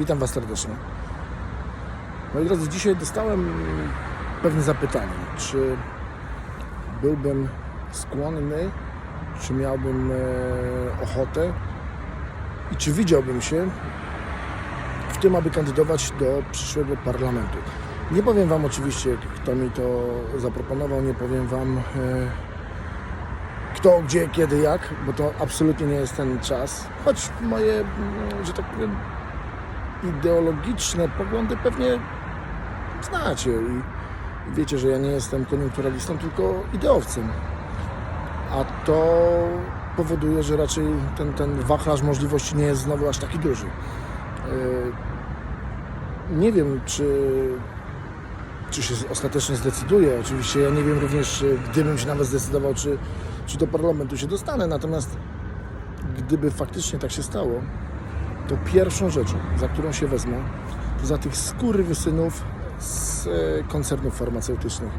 Witam Was serdecznie. Moi drodzy, dzisiaj dostałem pewne zapytanie, czy byłbym skłonny, czy miałbym e, ochotę i czy widziałbym się w tym, aby kandydować do przyszłego parlamentu. Nie powiem Wam oczywiście, kto mi to zaproponował, nie powiem Wam e, kto, gdzie, kiedy, jak, bo to absolutnie nie jest ten czas. Choć moje, mm, że tak powiem, ideologiczne poglądy pewnie znacie i wiecie, że ja nie jestem koniunkturalistą, tylko ideowcem. A to powoduje, że raczej ten, ten wachlarz możliwości nie jest znowu aż taki duży. Yy, Nie wiem, czy, czy się ostatecznie zdecyduję. Oczywiście ja nie wiem również, czy gdybym się nawet zdecydował, czy, czy do parlamentu się dostanę. Natomiast gdyby faktycznie tak się stało, to pierwszą rzeczą, za którą się wezmę, to za tych skurwysynów z e, koncernów farmaceutycznych.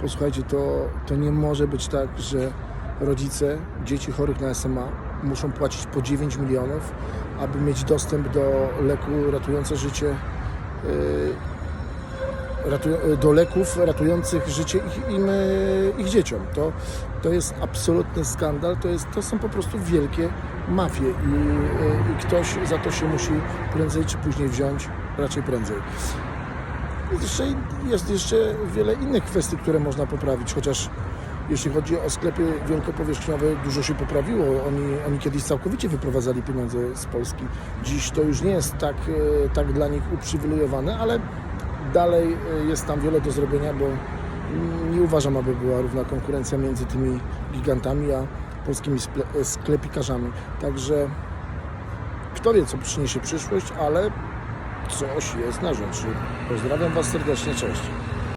Posłuchajcie, to, to nie może być tak, że rodzice dzieci chorych na SMA muszą płacić po 9 milionów, aby mieć dostęp do leku ratujące życie, e, do leków ratujących życie ich, im, e, ich dzieciom. To, to jest absolutny skandal, to, jest, to są po prostu wielkie mafie i, e, i ktoś za to się musi prędzej czy później wziąć, raczej prędzej. Jest jeszcze, jest jeszcze wiele innych kwestii, które można poprawić, chociaż jeśli chodzi o sklepy wielkopowierzchniowe, dużo się poprawiło. Oni, oni kiedyś całkowicie wyprowadzali pieniądze z Polski. Dziś to już nie jest tak, e, tak dla nich uprzywilejowane, ale dalej e, jest tam wiele do zrobienia, bo nie uważam, aby była równa konkurencja między tymi gigantami a polskimi sple- sklepikarzami. Także kto wie, co przyniesie przyszłość, ale coś jest na rzeczy. Pozdrawiam Was serdecznie, cześć.